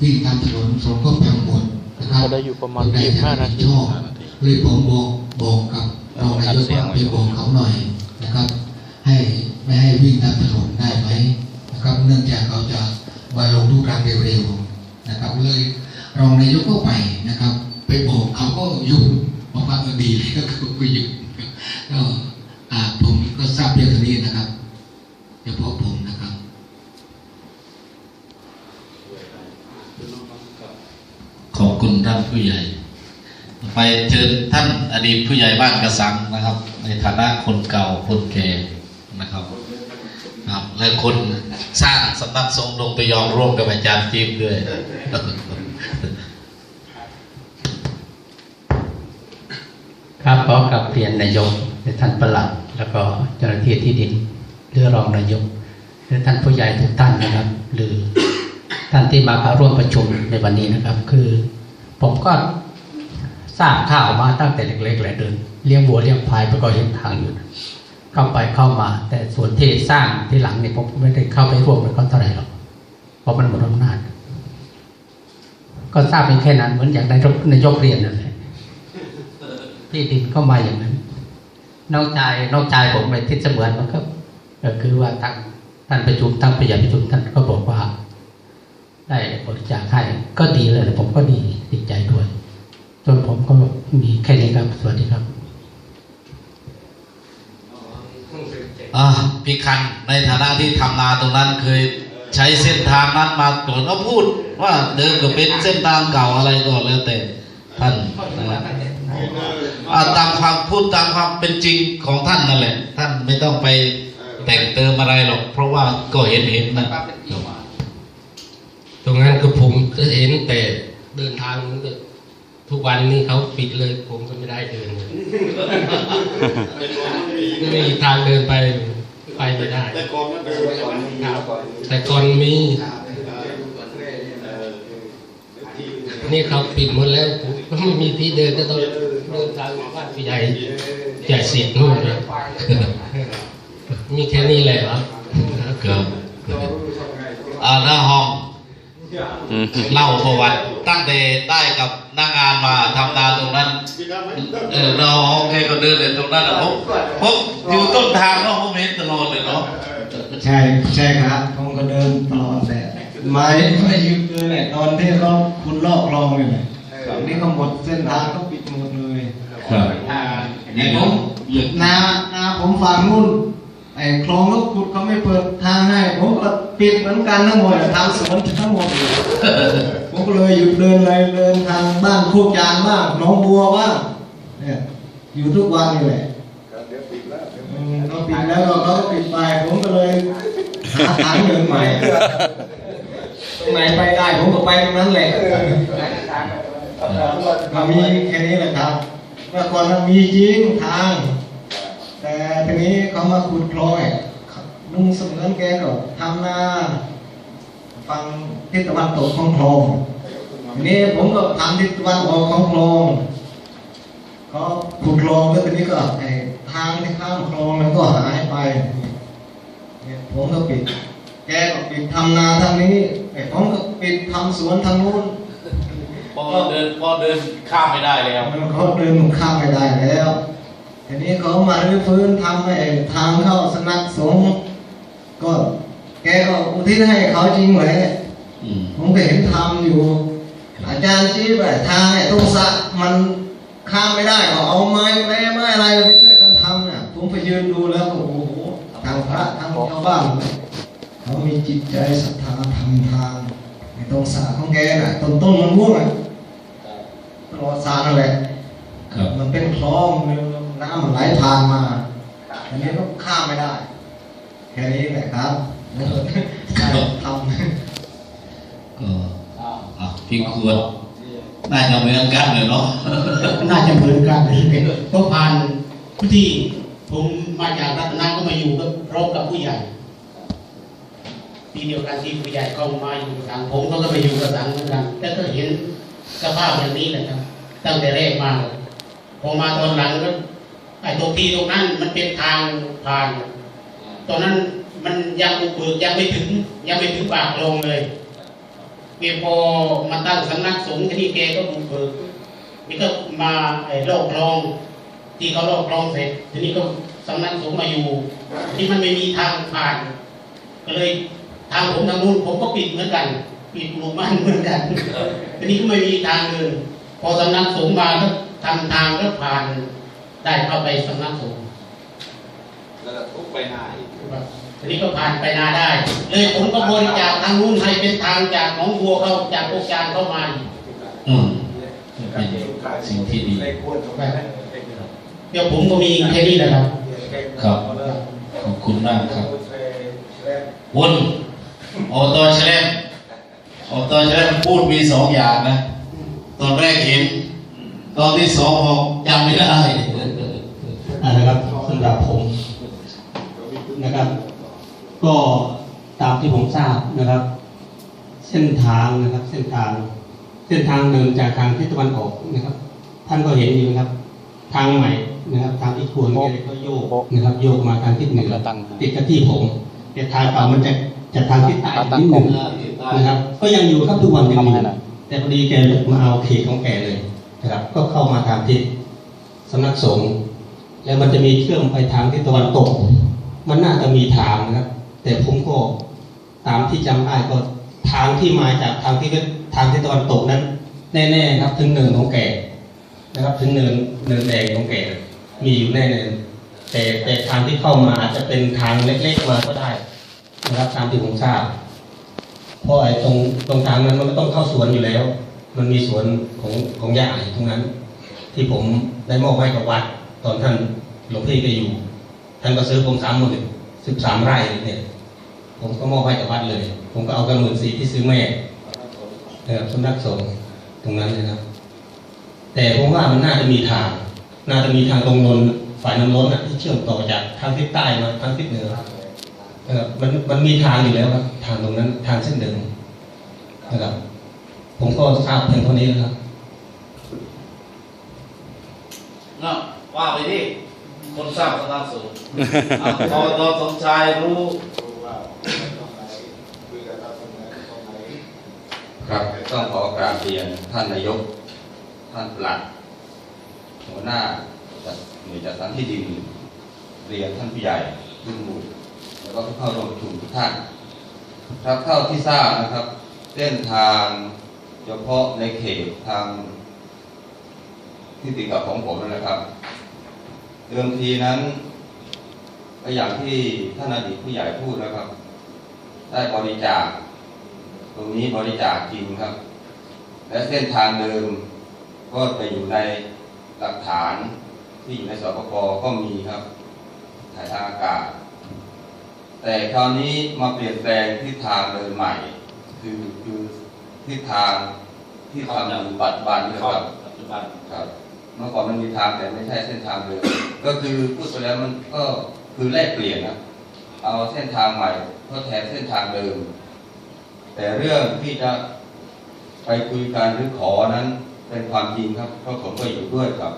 วิ่งตามถนนสองก็แปลหมดนะครับก็ได้อยู่ประมาณคนใด15นาทีชอบเลยผมบอกบอกกับรองนายกว่าไปบอกเขาหน่อยนะครับ ให้ไม่ให้วิ่งตามถนนได้ไหมนะครับ เนื่องจากเขาจะมาลงทุกครั้งเร็วๆนะครับ เลยรองนายกก็ไปนะครับ ไปบอกเขาก็หยุดบอกว่าเออดีก็คือไปหยุดก็อ่าผมก็ทราบเพียงเท่านี้นะครับเฉพาะผมนะครับ ขอบ คุณท่านผู้ใหญ่ ไปเชิญท่านอดีตผู้ใหญ่บ้านกระสังนะครับ ในฐานะคนเก่าคนแก่นะครับครับ และคนสร้างสำนักสงฆ์ดงตะยองร่วมกับอาจารย์จีมด้วยครับขอกลับเรียนนายกและท่านประหลัดแล้วก็เจ้าหน้าที่ที่ดินหรือรองนายกหรือท่านผู้ใหญ่ทุกท่านนะครับ หรือท่านที่มาเข้าร่วมประชุมในวันนี้นะครับ คือ ผมก็ทราบข่าวมาตั้งแต่เล็กๆแหละเดินเลี้ยงวัวเลี้ยงควายไปก็เห็นทางอยู่ เข้าไปเข้ามา แต่ส่วนที่สร้างที่หลังเนี่ยผมไม่ได้เข้าไปร่วมกับเขาเท่าไหร่หรอกเพราะมันหมดอำนาจก็ทราบเพียงแค่นั้นเหมือนอย่างในายกนยกเรียนนั่นแหละที่ดินเข้ามาอย่างนั้นนอกใจนอกใจผมไปที่เสมือนมันก็ก็คือว่าทางท่านประชุมท่านประหยัดประชุมท่านก็บอกว่า ได้บริจาคให้ก็ดีเลยนะผมก็ดีดีใจด้วยจนผมก็มีแค่นี้ครับสวัสดีครับอ่าพี่คันในฐานะที่ทำนาตรงนั้นเคยใช้เส้นทางนั้นมาตรวจก็พูด ว่าเดิมก็เป็นเส้นทางเก่าอะไรก็แล้วแต่ท่านนะครับตามความพูดตามความเป็นจริงของท่านนั่นแหละ ท่านไม่ต้องไปแต่งเติมอะไรหรอก เพราะว่าก็เห็นเห็นนะตร งนั้นก็ผมจะเห็นแต่เดินทางมันก็ทุกวันนี้เขาปิดเลย ผมก็ไม่ได้เดินเลยไม่มีทางเดินไปไปไม่ได้ แต่ก่อนมันเป็นก่อนครับแต่ก่อนมีนี่เขาปิดหมดแล้วผมก็ไม่มีที่เดินก็ต้องเดินทางมาบ้านพี่ใหญ่ใหญ่สิทธิ์นู่นเลยมีแค่นี้แหละครับครับอ่าหน้าห้องอืม เล่าประวัติตั้งแต่ได้กับนางงานมาทำงานตรงนั้นเออเราห้องแค่ก็เดินเลยตรงนั้นอะผมผมอยู่ต้นทางเนาะผมเห็นตลอดเลยเนาะใช่ใช่ครับผมก็เดินตลอดแหละไม่ไม่หยุดเลยแหละตอนที่เราคุณลอกลองเลยแหละตอนนี้ก็หมดเส้นทางก็ปิดหมดเลยครับอ่าไอ้ผมนานาผมฝั่งนู่น ไอ้คลองลูกขุดเขาไม่เปิดทางให้ผมก็ปิดเหมือนกันทั้งหมดทางสวนทั้งหมดเลยผมก็เลยหยุดเดินเลยเดินทางบ้านโคกยางบ้างหนองบัวบ้างเนี่ยอยู่ทุกวันนี่แหละอืมก็ปิดแล้วก็เขาก็ปิดไปผมก็เลยหาทางเดินใหม่ตรงไหนไปได้ผมก็ไปตรงนั้นแหละก็มีแค่นี้แหละครับเมื่อก่อนมันมีจริงทางแต่ที นี้เขามาขุดคลองไอ้ลุงเสมือนแกก็ทำนาฟังทิศตะวันตกของคลองทีนี้ผมก็ทำทิศตะวันออกของคลองก็ขุดคลองแล้วทีนี้ก็ไอ้ทางที่ข้ามคลองมันก็หายไปเนี่ยผมก็ปิด แกก็ปิดทำนาทางนี้ไอ้ผมก็ปิดทำสวนทางนู้นพอเดินพอเดินข้ามไม่ได้แล้วมันเขาเดินข้ามไม่ได้แล้ว ทีนี้เขามารื้อฟื้นทำไอ้ทางเข้าสำนักสงฆ์ก็แกก็อุทิศให้เขาจริงเลยอืมผมก็เห็นทำอยู่ อาจารย์ชี้ไปทางไอ้ตรงสระมันข้ามไม่ได้ก็เอาไม้แม่ไม้อะไรไปช่วยกันทำเนี่ยผมไปยืนดูแล้วก็โอ้โหทางพระทางชาวบ้านเขามีจิตใจศรัทธาทำทางไอ้ตรงสระของแกน่ะต้นต้นมันม่วงอะตลอดสระนั่นแหละครับมันเป็นคลอง น้ำมันไหลผ่านมาอันนี้ก็ข้ามไม่ได้แค่นี้แหละครับทำก็อะพี่ควรน่าจะเหมือนกันเลยเนาะน่าจะเหมือนกันเพราะผ่านพิธีผมมาจากรัตนาก็มาอยู่กับรบกับผู้ใหญ่ปีเดียวกันที่ผู้ใหญ่ก็มาอยู่กับสังผมก็ไปอยู่กับสังเหมือนกันแล้วก็เห็นสภาพอย่างนี้แหละครับ ตั้งแต่แรกมาเลยพอมาตอนหลังก็ ไอ้ตรงที่ตรงนั้นมันเป็นทางผ่าน ตอนนั้นมันยังบุกเบิกยังไม่ถึง ยังไม่ถึงปากลงเลยเพียงพอมาตั้งสำนักสงฆ์ที่นี่แกก็บุกเบิกนี่ก็มาไอ้โลกคลอง ที่เขาโลกคลองเสร็จทีนี้ก็สำนักสงฆ์มาอยู่ ที่มันไม่มีทางผ่าน ก็เลยทางผมทางนู้นผมก็ปิดเหมือนกัน ปิดหมู่บ้านเหมือนกันทีนี้ก็ไม่มีทางเดินพอสำนักสงฆ์มาก็ทำทางก็ผ่าน ได้เข้าไปสำนักสงฆ์แล้วก็ทุกไปหน้าอีกทีนี้ก็ผ่านไปนาได้ เลยผมก็บริจาคทางนู้นให้เป็นทางจากหนองบัวเข้าจากโครงการเข้ามาอีกอืมเป็นสิ่งที่ดีเดี๋ยวผมก็มีแค่นี้แหละครับ ครับ ขอบคุณมากครับวนอบตแชลมอบตแชลมพูดมีสองอย่างนะ ตอนแรกเห็น ตอนที่สองบอกจำไม่ได้อ่า นะครับสำหรับผมนะครับ ก็ตามที่ผมทราบนะครับ เส้นทางนะครับ เส้นทาง เส้นทางเดินจากทางทิศตะวันออกนะครับ ท่านก็เห็นอยู่นะครับ ทางใหม่นะครับ ทางที่ควรแกก็โยกนะครับ โยกมาทางทิศเหนือติดกับที่ผมแต่ทางเก่ามันจะจะทางทิศใต้นิดหนึ่งนะครับ ก็ยังอยู่ครับทุกวันยังอยู่แต่พอดีแกมาเอาเขตของแกเลยนะครับ ก็เข้ามาทางทิศสำนักสงฆ์ แล้วมันจะมีเชื่อมไปทางทิศตะวันตก มันน่าจะมีทางนะครับ แต่ผมก็ตามที่จำได้ก็ทางที่มาจากทางที่ทางทิศตะวันตกนั้น แน่ๆครับถึงเนินของแก่นะครับ ถึงเนินเนินแดงของแก่มีอยู่แน่ๆแต่แต่ทางที่เข้ามาอาจจะเป็นทางเล็กๆมาก็ได้นะครับตามที่ผมทราบเพราะไอ้ตรงตรงทางนั้นมันก็ต้องเข้าสวนอยู่แล้ว มันมีสวนของของยาอยู่ตรงนั้น ที่ผมได้มอบให้กับวัด ตอนท่านหลวงพี่แกอยู่ ท่านก็ซื้อผมสามหมื่นสิบสามไร่เนี่ย ผมก็มอบให้กับวัดเลย ผมก็เอากันหมื่นสี่ที่ซื้อแม่นะครับสำนักสงฆ์ตรงนั้นนะครับ แต่ผมว่ามันน่าจะมีทาง น่าจะมีทางตรงนนฝ่ายน้ำล้นนะที่เชื่อมต่อจากทางทิศใต้มาทางทิศเหนือเออมันมันมีทางอยู่แล้วครับทางตรงนั้นทางเส้นเดิมนะครับ ผมก็ทราบเพียงเท่านี้นะครับ เนาะ ว่าไปที่คนสร้างสำนักสงฆ์อะพอตอนสมชายรู้ครับต้องขอกราบเรียนท่านนายก ท่านปลัด หัวหน้าจัดหน่วยจัดสรรที่ดินเรียนท่านผู้ใหญ่ทุกหมู่แล้วก็ผู้เข้าร่วมประชุมทุกท่าน ครับเข้าที่ทราบนะครับเส้นทางเฉพาะในเขตทางที่ติดกับของผมนั่นแหละครับ เดิมทีนั้นก็อย่างที่ท่านอดีตผู้ใหญ่พูดนะครับ ได้บริจาค ตรงนี้บริจาคจริงครับ และเส้นทางเดิมก็ไปอยู่ในหลักฐานที่อยู่ในสปกก็มีครับถ่ายทางอากาศ แต่คราวนี้มาเปลี่ยนแปลงทิศทางเดินใหม่ คือคือทิศทางที่ทำอยู่ปัจจุบันนี่ครับปัจจุบันครับ เมื่อก่อนมันมีทางแต่ไม่ใช่เส้นทางเดิมก็คือพูดไปแล้วมันก็คือแลกเปลี่ยนนะเอาเส้นทางใหม่ทดแทนเส้นทางเดิม แต่เรื่องที่จะไปคุยกันหรือขอนั้นเป็นความจริงครับเพราะผมก็อยู่ด้วยกับ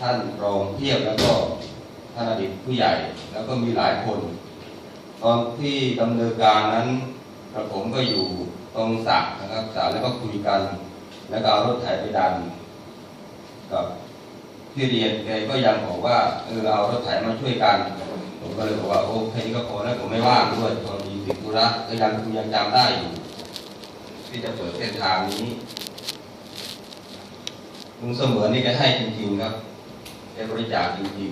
ท่านรองเทียบแล้วก็ท่านอดีตผู้ใหญ่แล้วก็มีหลายคน ตอนที่ดำเนินการนั้นกระผมก็อยู่ตรงสระนะครับสระแล้วก็คุยกัน แล้วก็เอารถไถไปดัน กับที่เรียนแกก็ยังบอกว่าเออเอารถไถมาช่วยกัน ผมก็เลยบอกว่าโอ้แค่นี้ก็พอแล้วผมไม่ว่างด้วยตอนมีติดธุระก็ยังยังจำได้อยู่ที่จะเปิดเส้นทางนี้ลุงเสมอนี่แกให้จริงๆครับแกบริจาคจริง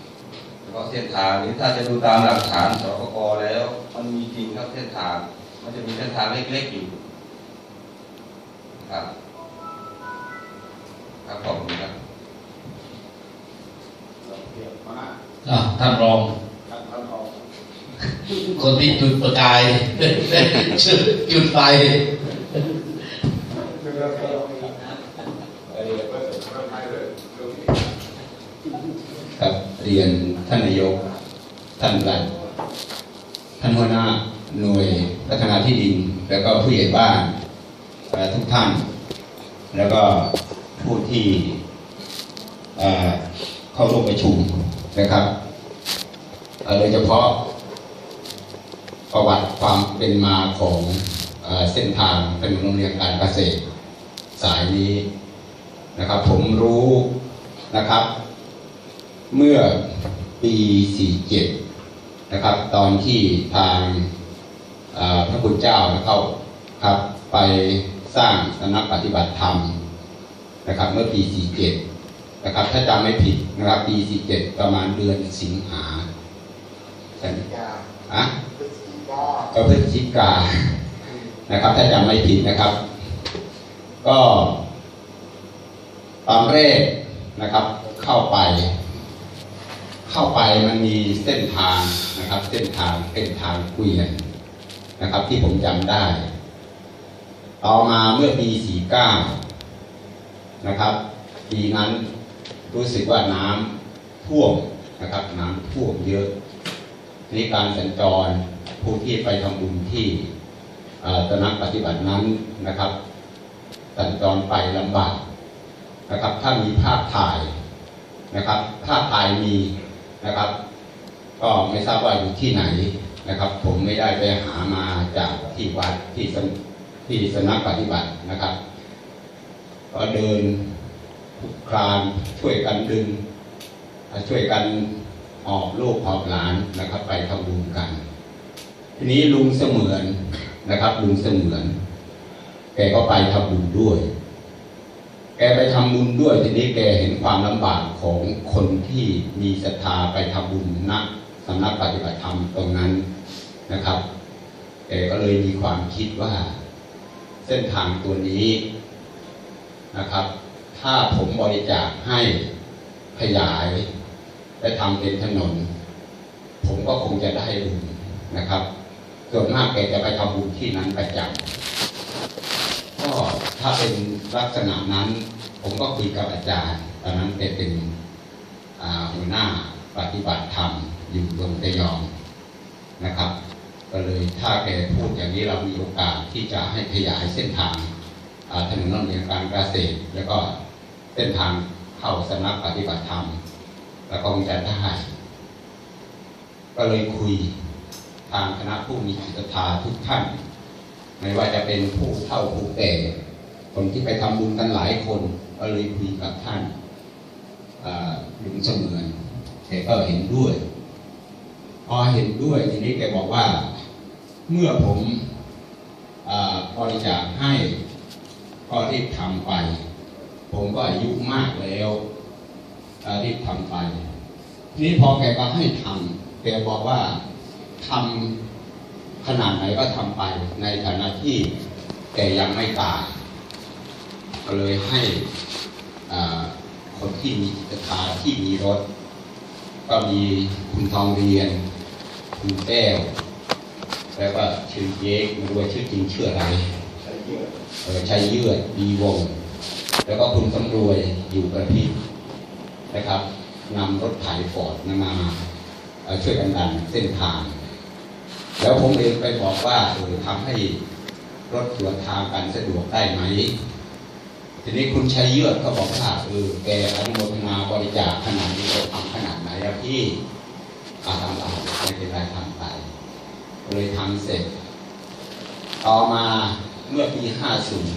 ๆเฉพาะเส้นทางนี้ถ้าจะดูตามหลักฐานสปกแล้ว มันมีจริงครับเส้นทาง มันจะมีเส้นทางเล็กๆอยู่ครับ ครับขอบคุณครับอะท่านรองคนที่จุดประกายจุดจุดไฟครับเรียนท่านนายก ท่านปลัดท่านหัวหน้าหน่วยพัฒนาที่ดิน แล้วก็ผู้ใหญ่บ้านเอ่อทุกท่าน แล้วก็ ผู้ที่เข้าร่วมประชุมนะครับโดยเฉพาะประวัติความเป็นมาของเอเส้นทางเป็นโรงเรียนการเกษตรสายนี้นะครับ ผมรู้นะครับ เมื่อปี 47 นะครับ ตอนที่ทางพระคุณเจ้าเข้าครับ ไปสร้างสำนักปฏิบัติธรรม นะครับเมื่อปี 47 นะครับ ถ้าจำไม่ผิดนะครับปี 47 ประมาณเดือนสิงหาใช่ไหมอะก็พฤศจิกานะครับ ถ้าจำไม่ผิดนะครับ ก็ตอนแรกนะครับ เข้าไป เข้าไปมันมีเส้นทางนะครับ เส้นทางเป็นทางเกวียนนะครับ ที่ผมจำได้ ต่อมาเมื่อปี 49 นะครับปีนั้นรู้สึกว่าน้ำท่วมนะครับน้ำท่วมเยอะนี่การสัญจรผู้ที่ไปทำบุญที่ตนักปฏิบัตินั้นนะครับ สัญจรไปลำบากนะครับ ถ้ามีภาพถ่ายนะครับภาพถ่ายมีนะครับ ก็ไม่ทราบว่าอยู่ที่ไหนนะครับ ผมไม่ได้ไปหามาจากที่วัดที่สำที่สนักปฏิบัตินะครับ ก็เดินคลานช่วยกันดึง ช่วยกันออกลูกออกหลานนะครับ ไปทำบุญกัน ทีนี้ลุงเสมือนนะครับ ลุงเสมือนแกก็ไปทำบุญด้วย แกไปทำบุญด้วย ทีนี้แกเห็นความลำบากของคนที่มีศรัทธาไปทำบุญณสำนักปฏิบัติธรรมตรงนั้นนะครับแกก็เลยมีความคิดว่า เส้นทางตัวนี้ นะครับ ถ้าผมบริจาคให้ขยายและทำเป็นถนน ผมก็คงจะได้บุญนะครับ ส่วนมากแกจะไปทำบุญที่นั้นประจำก็ถ้าเป็นลักษณะนั้น ผมก็คุยกับอาจารย์ตอนนั้นแกเป็นหัวหน้าปฏิบัติธรรมอยู่ตรงระยองนะครับ ก็เลยถ้าแกพูดอย่างนี้เรามีโอกาสที่จะให้ขยายเส้นทาง ถนนโรงเรียนการเกษตร แล้วก็เส้นทางเข้าสำนักปฏิบัติธรรม แล้วก็คงจะได้ ก็เลยคุยทางคณะผู้มีจิตศรัทธาทุกท่าน ไม่ว่าจะเป็นผู้เฒ่าผู้แก่คนที่ไปทำบุญกันหลายคนก็เลยคุยกับท่านอ่าลุงเสมือนแกก็เห็นด้วย พอเห็นด้วยทีนี้แกบอกว่า เมื่อผมอาบริจาคให้ ก็รีบทำไป ผมก็อายุมากแล้วรีบทำไป นี้พอแกก็ให้ทำแกบอกว่าทำขนาดไหนก็ทำไป ในฐานะที่แกยังไม่ตายก็เลยให้คนที่มีจิตศรัทธาที่มีรถ ก็มีคุณทองเรียน คุณแก้วแล้วก็ชื่อเจ๊กไม่รู้ว่าชื่อจริงชื่ออะไร เออชัยเยือดดีวง แล้วก็คุณสำรวยอยู่ประพิษนะครับนำรถไถฟอร์ดมาช่วยกันดันเส้นทาง แล้วผมเองไปบอกว่าเออทำให้รถสวนทางกันสะดวกได้ไหม ทีนี้คุณชัยเยือดก็บอกว่าเออแกอนุโมทนาบริจาคขนาดนี้เราทำขนาดไหนอะพี่อาทำเอาไม่เป็นไรทำไปเลยทำเสร็จ ต่อมา เมื่อปีห้าศูนย์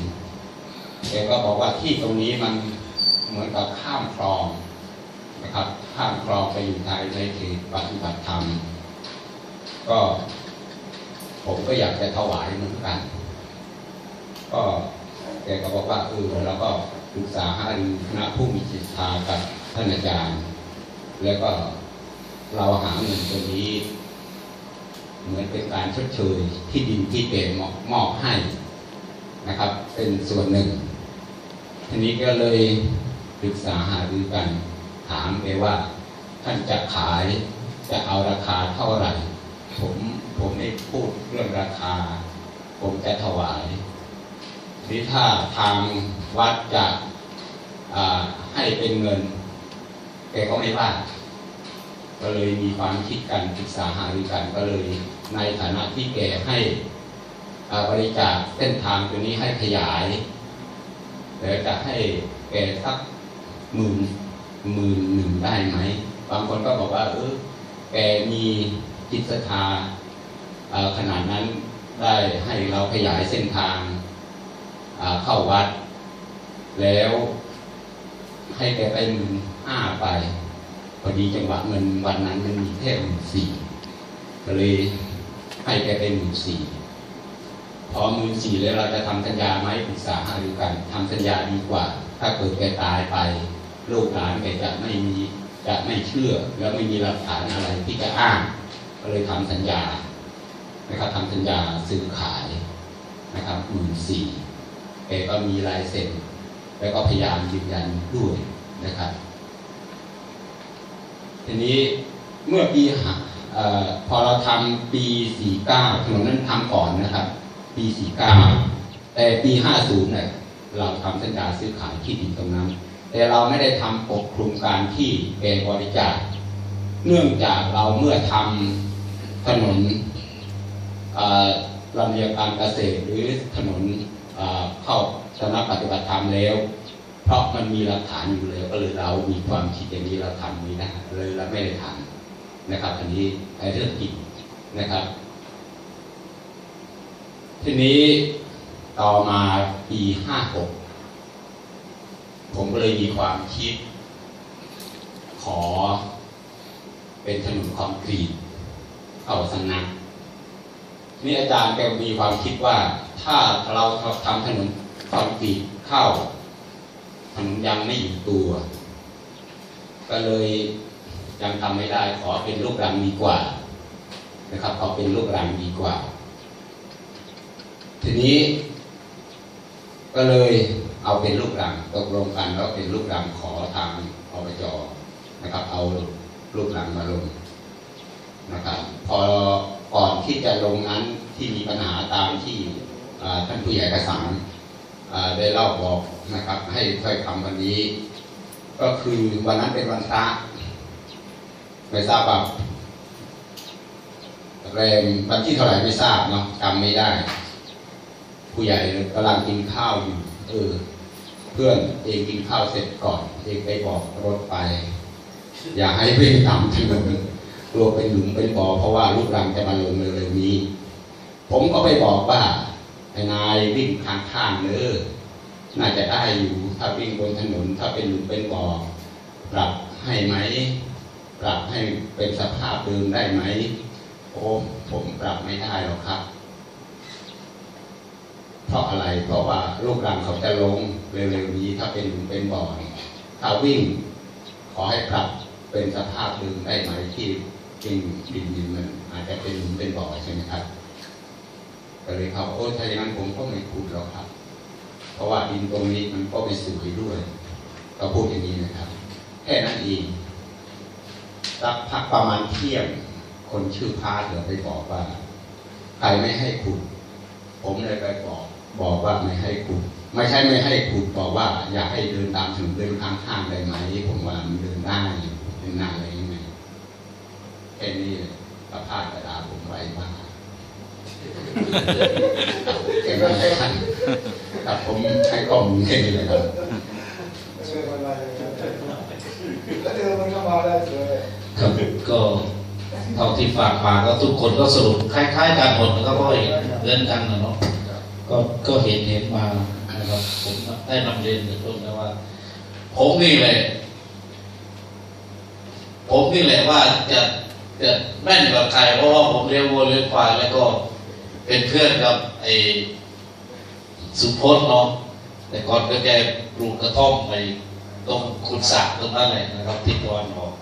แกก็บอกว่าที่ตรงนี้มันเหมือนกับข้ามคลองนะครับข้ามคลองไปอยู่ในในเขตปฏิบัติธรรม ก็ผมก็อยากจะถวายเหมือนกัน ก็แกก็บอกว่าเออแล้วก็ปรึกษาหารือคณะผู้มีจิตศรัทากับท่านอาจารย์ แล้วก็เราหาเงินตัวนี้ เหมือนเป็นการชดเชยที่ดินที่เปมอบมอบให้ นะครับ เป็นส่วนหนึ่งทีนี้ก็เลยปรึกษาหารือกัน ถามไปว่า ท่านจะขายจะเอาราคาเท่าไหร่ ผมผมไม่พูดเรื่องราคา ผมจะถวายหรือถ้าทางวัดจะให้เป็นเงินแกก็ไม่ว่า ก็เลยมีความคิดกันปรึกษาหารือกันก็เลยในฐานะที่แกให้ บริจาคเส้นทางตัวนี้ให้ขยายแล้วจะให้แกสักหมื่นหมื่นหนึ่งได้ไหม บางคนก็บอกว่า เออแกมีจิตศรัทธาขนาดนั้นได้ให้เราขยายเส้นทางเข้าวัด แล้วให้แกไปหมื่นห้าไป พอดีจังหวะเงินวันนั้นมันมีแค่หมื่นสี่ก็เลยให้แกไปหมื่นสี่ พอมื่นสี่แล้วเราจะทำสัญญาไหมปรึกษาหารือกันทำสัญญาดีกว่า ถ้าเกิดแกตายไปลูกหลานแกจะไม่มีจะไม่เชื่อ แล้วไม่มีหลักฐานอะไรที่จะอ้างก็เลยทำสัญญานะครับทำสัญญาซื้อขายนะครับหมื่นสี่แกก็มีลายเซ็นแล้วก็พยายามยืนยันด้วยนะครับทีนี้เมื่อปีหาเอ่อพอเราทำปี 49ถนนนั้นทำก่อนนะครับ ปี49แต่ปี 50เนี่ยเราทำสัญญาซื้อขายที่ดินตรงนั้น แต่เราไม่ได้ทำปกคลุมการที่แกบริจาค เนื่องจากเราเมื่อทำถนนอ่อลำเลียงการเกษตรหรือถนนเอ่อเข้าสำนักปฏิบัติธรรมแล้ว เพราะมันมีหลักฐานอยู่แล้วก็เลยเรามีความคิดอย่างนี้เราทำนี้นะเลยเราไม่ได้ทำนะครับอันนี้ไอ้เรื่องจริงนะครับ ทีนี้ต่อมาปีห้าหกผมก็เลยมีความคิด ขอ เป็นถนนคอนกรีตเข้าสนักนี่อาจารย์แกมีความคิดว่า ถ้าเราทำถนนคอนกรีตเข้าถนนยังไม่อยู่ตัว ก็เลยยังทำไม่ได้ขอเป็นลูกรังดีกว่า นะครับขอเป็นลูกรังดีกว่า ทีนี้ก็เลยเอาเป็นลูกรังตกลงกันแล้วเป็นลูกรังขอทางอบจนะครับ เอาลูกรังมาลงนะครับ พอก่อนที่จะลงนั้นที่มีปัญหาตามที่ท่านผู้ใหญ่กระสานได้เล่าบอกนะครับ ให้ถ้อยคำวันนี้ ก็คือวันนั้นเป็นวันพระไม่ทราบว่าแรมวันที่เท่าไหร่ไม่ทราบเนาะจำไม่ได้ ผู้ใหญ่กำลังกินข้าวอยู่ เออ เพื่อนเองกินข้าวเสร็จก่อน เองไปบอกรถไป อย่าให้วิ่งตามถนนกลัวเป็นหลุมเป็นบ่อเพราะว่าลูกรังจะมาลงเร็วๆนี้ ผมก็ไปบอกว่าไอ้นายวิ่งทางข้างเนอน่าจะได้อยู่ ถ้าวิ่งบนถนน ถ้าเป็นหลุมเป็นบ่อปรับให้ไหม ปรับให้เป็นสภาพเดิมได้ไหม โอ้ผมปรับไม่ได้หรอกครับ เพราะอะไรเพราะว่าลูกรังเขาจะลงเร็วๆนี้ถ้าเป็นเป็นบ่อนถ้าวิ่ง ขอให้ปรับเป็นสภาพเดิมได้ไหมที่ดินดินดินมันอาจจะเป็นหลุมเป็นบ่อใช่ไหมครับก็เลยเขาโอ้ถ้าอย่างนั้นผมก็ไม่พูดหรอกครับ เพราะว่าดินตรงนี้มันก็ไม่สวยด้วยก็พูดอย่างนี้นะครับ แค่นั้นเองสักพักประมาณเที่ยงคนชื่อพาเดี๋ยวไปบอกว่าใครไม่ให้ขุด ผมเลยไปบอก บอกว่าไม่ให้ขุด ไม่ใช่ไม่ให้ขุดบอกว่า อยากให้เดินตามถนนเดินข้างข้างๆได้ไหม ผมว่ามันเดินได้เป็นน้าอะไรยังไงแค่นี้ประพาสกระดาผมไว้บ้างแค่นั้นเลยครับครับผมให้ข้อมูลแค่นี้เลยครับแล้วเดินมันก็มาได้เลยครับก็เท่าที่ฝากมาก็ทุกคนก็สรุปคล้าย ๆ กันหมดนะครับพราะเห็นเหมือนกันนะเนาะ ก็ก็เห็นเห็นมานะครับผมได้นำเรียนกับทุกนะว่า ผมนี่แหละ ผมนี่แหละว่าจะจะแม่นกว่าใครเพราะว่าผมเลี้ยงวัวเลี้ยงควายแล้วก็เป็นเพื่อนกับไอ้สุพจน์เนาะแต่ก่อนก็แกปลูกกระท่อมไปตรงขุนสระตรงนั้นเลยนะครับทิศตะวันออก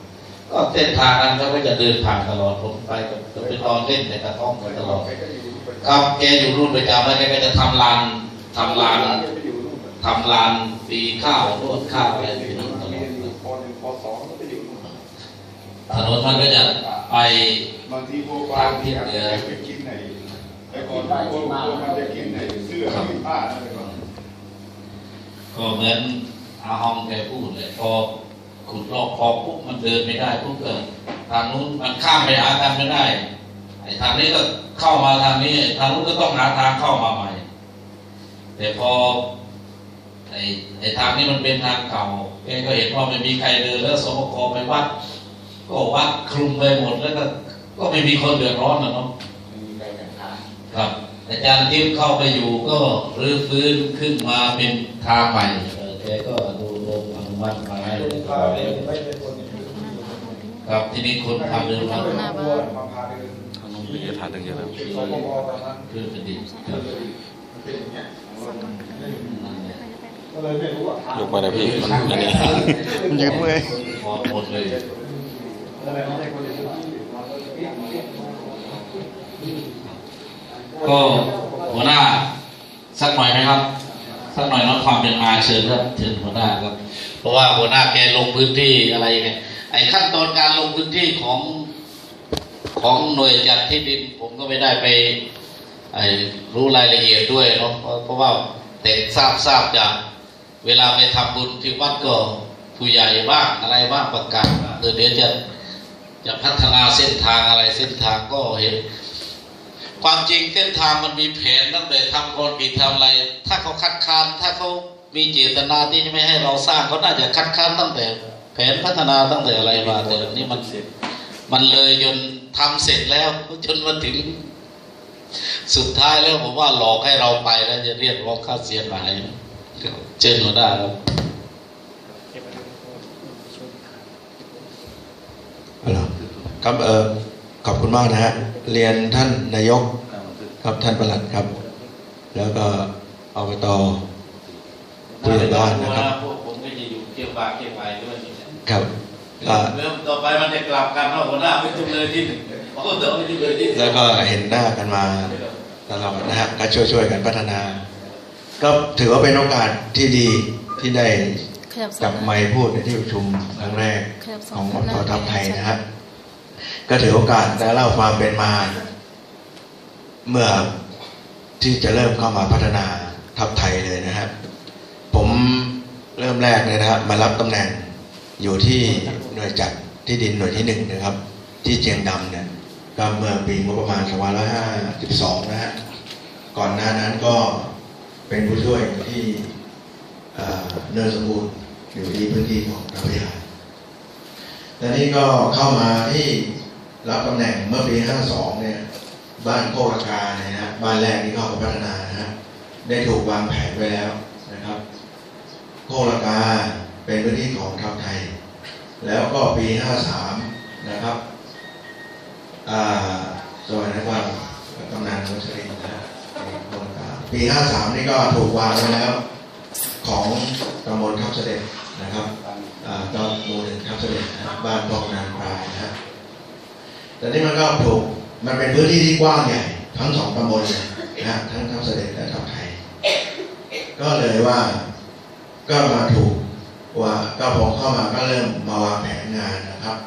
ก็เส้นทางนั้นเขาก็จะเดินผ่านตลอดผมไปก็จะไปนอนเล่นในกระท่อมกันตลอด ครับแกอยู่รุ่นประจำแล้วแกก็จะทำลานทำลานทำลานปีข้าวนวดข้าวอะไรอยู่นั่นตลอดถนนมันก็จะไปบางทีพวกว่าที่อาจจะไปกินไหนแต่ก่อนพวกมันจะกินไหนเสื้อผ้าอะไรก่อนก็เหมือนอาฮองแกพูดเลยพอขุดลอกคลอปุ๊บมันเดินไม่ได้ปุ๊บเก็ทางนู้นมันข้ามไปหากันไม่ได้ ทางนี้ก็เข้ามาทางนี้ ทางนู้นก็ต้องหาทางเข้ามาใหม่ แต่พอไอ้ไอ้ทางนี้มันเป็นทางเก่าแกก็เห็นว่าไม่มีใครเดินแล้วสมกไปวัด ก็วัดคลุมไปหมดแล้วก็ก็ไม่มีคนเดือดร้อนนะเนาะครับออาจารย์ทิพย์เข้าไปอยู่ก็รื้อฟื้นขึ้นมาเป็นทางใหม่เออแกก็ดูลงอนุมัติมาให้ครับทีนี้คนทำเดินมา คือเป็นดีครับยกมาเลยพี่มันอันนี้มันยืนเมื่อยหมดเลยก็หัวหน้าสักหน่อยนะครับ สักหน่อยน้องความเป็นอาเชิญครับเชิญหัวหน้าครับ เพราะว่าหัวหน้าแกลงพื้นที่อะไรไงไอ้ขั้นตอนการลงพื้นที่ของ ของหน่วยจัดที่ดิน ผมก็ไม่ได้ไปรู้รายละเอียดด้วยเนาะเพราะว่าแต่ทราบทราบจากเวลาไปทำบุญที่วัดก็ผู้ใหญ่บ้างอะไรบ้างประกาศเออเดี๋ยวจะจะพัฒนาเส้นทางอะไรเส้นทางก็เห็น ความจริงเส้นทางมันมีแผนตั้งแต่ทำคอนกรีทำอะไร ถ้าเขาคัดค้านถ้าเขามีเจตนาที่จะไม่ให้เราสร้างเขาน่าจะคัดค้านตั้งแต่ แผนพัฒนาตั้งแต่อะไรมาแต่นี่มันมันเลยจน ทำเสร็จแล้วจนมาถึง สุดท้ายแล้วผมว่าหลอกให้เราไปแล้วจะเรียกร้องค่าเสียหายเชิญหัวหน้าครับครับเออขอบคุณมากนะฮะ เรียนท่านนายกครับท่านประหลัดครับ แล้วก็อบตผู้ใหญ่บ้านนะครับพวกผมก็จะอยู่เกี่ยวปากเกี่ยวไปด้วยนี่แหละครับก็เริ่ม ต่อไปมันจะกลับกันว่าหัวหน้าไม่ต้องเลยที่หนึ่งโอ้ต้องไม่ต้องเลยที่หนึ่งแล้วก็เห็นหน้ากันมาตลอดนะฮะก็ช่วยช่วยๆกันพัฒนา ก็ถือว่าเป็นโอกาสที่ดีที่ได้ขยับสอจังบไมค์พูดในที่ประชุมครั้งแรกขยับสขอองงข้างหน้ากองทัพไทยนะฮะก็ถือโอกาสและเล่าความเป็นมา เมื่อที่จะเริ่มเข้ามาพัฒนาทัพไทยเลยนะฮะผมเริ่มแรกเลยนะฮะมารับตำแหน่ง อยู่ที่หน่วยจัดที่ดินหน่วยที่หนึ่งนะครับ ที่เจียงดำเนี่ยก็เมื่อปีงบประมาณ2552นะฮะก่อนหน้านั้นก็เป็นผู้ช่วยที่เนินสมบูรณ์อยู่ที่พื้นที่ของพระพิหาและนี่ก็เข้ามาที่รับตำแหน่งเมื่อปี 52 เนี่ย บ้านโคกราคาเนี่ยนะฮะบ้านแรกที่เข้ามาพัฒนานะฮะได้ถูกวางแผนไว้แล้วนะครับ โคกราคา เป็นพื้นที่ของทัพไทย แล้วก็ปี 53 นะครับอ่าสมัยนั้นว่ากำนันวัชรินนะฮะปี 53 นี่ก็ถูกวางไว้แล้วของตำบลทับเสด็จนะครับอ่าก็หมู่หนึ่งทับเสด็จบ้านคลองนางปลายนะฮะแต่นี่มันก็ถูกมันเป็นพื้นที่ที่กว้างใหญ่ทั้งสองตำบลเลยนะฮะทั้งทับเสด็จและทับไทย ก็เลยว่าก็มาถูก ว่าก็ผมเข้ามาก็เริ่มมาวางแผนงานนะครับ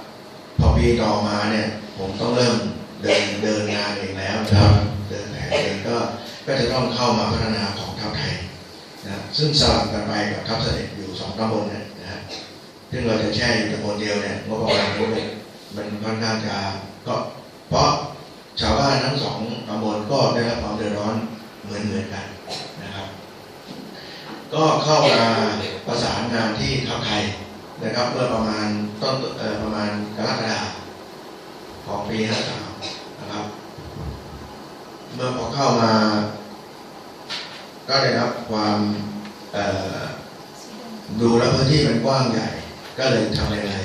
พอปีต่อมาเนี่ย ผมต้องเริ่มเดินเดินงานเองแล้วนะครับ เดินแผนเองก็ก็จะต้องเข้ามาพัฒนาของทัพไทยนะซึ่งสลับกันไปกับทัพเสด็จอยู่สองตำบลเนี่ยนะฮะซึ่งเราจะแช่อยู่ตำบลเดียวเนี่ยงบประมาณนี้มันค่อนข้างจะก็เพราะชาวบ้านทั้งสองตำบลก็ได้รับความเดือดร้อนเหมือนเหมือนกันนะ ก็เข้ามาประสานงานที่ทัพไทยนะครับเมื่อประมาณต้นเอ่อประมาณกรกฎาคมของปี53นะครับ เมื่อพอเข้ามา ก็ได้รับความเอ่อดูแล้วพื้นที่มันกว้างใหญ่ ก็เลยทำอะไร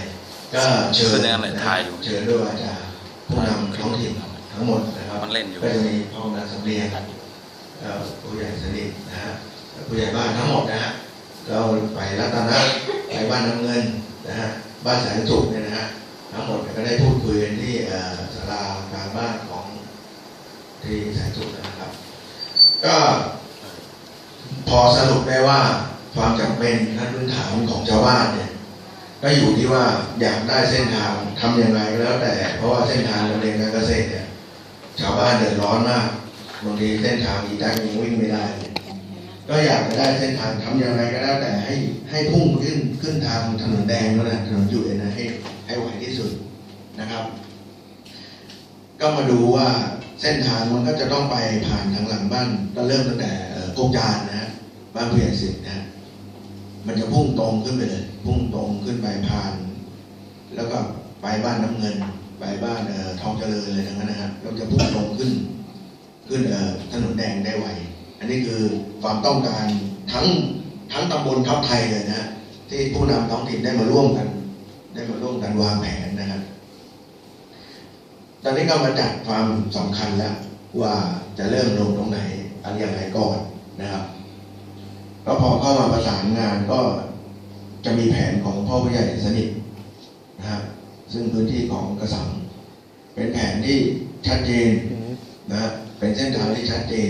ก็เชิญแสดงอะไรถ่ายอยู่เชิญด้วยวาจาผู้นำท้องถิ่นทั้งหมดนะครับมันเล่นอยู่ก็จะมีพ่อกำนันสำเรียงเอ่อผู้ใหญ่สนิทนะฮะ ผู้ใหญ่บ้านทั้งหมดนะฮะเราไปรัตนะไปบ้านน้ำเงินนะฮะบ้านแสนสุขเนี่ยนะฮะทั้งหมดก็ได้พูดคุยกันที่ศาลากลางบ้านของที่แสนสุขนะครับ ก็พอสรุปได้ว่าความจำเป็นขั้นพื้นฐานของชาวบ้านเนี่ยก็อยู่ที่ว่าอยากได้เส้นทางทำยังไงก็แล้วแต่ เพราะว่าเส้นทางการเรียนการเกษตรเนี่ยชาวบ้านเดือดร้อนมากบางทีเส้นทางอีดักยังวิ่งไม่ได้ ก็อยากจะได้เส้นทางทำยังไงก็แล้วแต่ให้ให้พุ่งขึ้นขึ้นทางถนนแดงแล้วนะถนนจุเลยนะให้ให้ไวที่สุดนะครับ ก็มาดูว่าเส้นทางมันก็จะต้องไปผ่านทางหลังบ้านก็เริ่มตั้งแต่โกกจานนะฮะบ้านผู้ใหญ่สิทธิ์นะฮะมันจะพุ่งตรงขึ้นไปเลยพุ่งตรงขึ้นไปผ่าน แล้วก็ไปบ้านน้ำเงิน ไปบ้านทองเจริญเลยทั้งนั้นนะฮะเราจะพุ่งตรงขึ้น ขึ้นถนนแดงได้ไว อันนี้คือความต้องการทั้งทั้งตำบลทับไทยเลยนะที่ผู้นำท้องถิ่นได้มาร่วมกัน ได้มาร่วมกันวางแผนนะครับ ตอนนี้ก็มาจัดความสำคัญแล้ว ว่าจะเริ่มลงตรงไหนอะไรอย่างไรก่อนนะครับก็พอเข้ามาประสานงานก็จะมีแผนของพ่อผู้ใหญ่สนิทนะครับซึ่งพื้นที่ของกระสังเป็นแผนที่ชัดเจนนะฮะเป็นเส้นทางที่ชัดเจน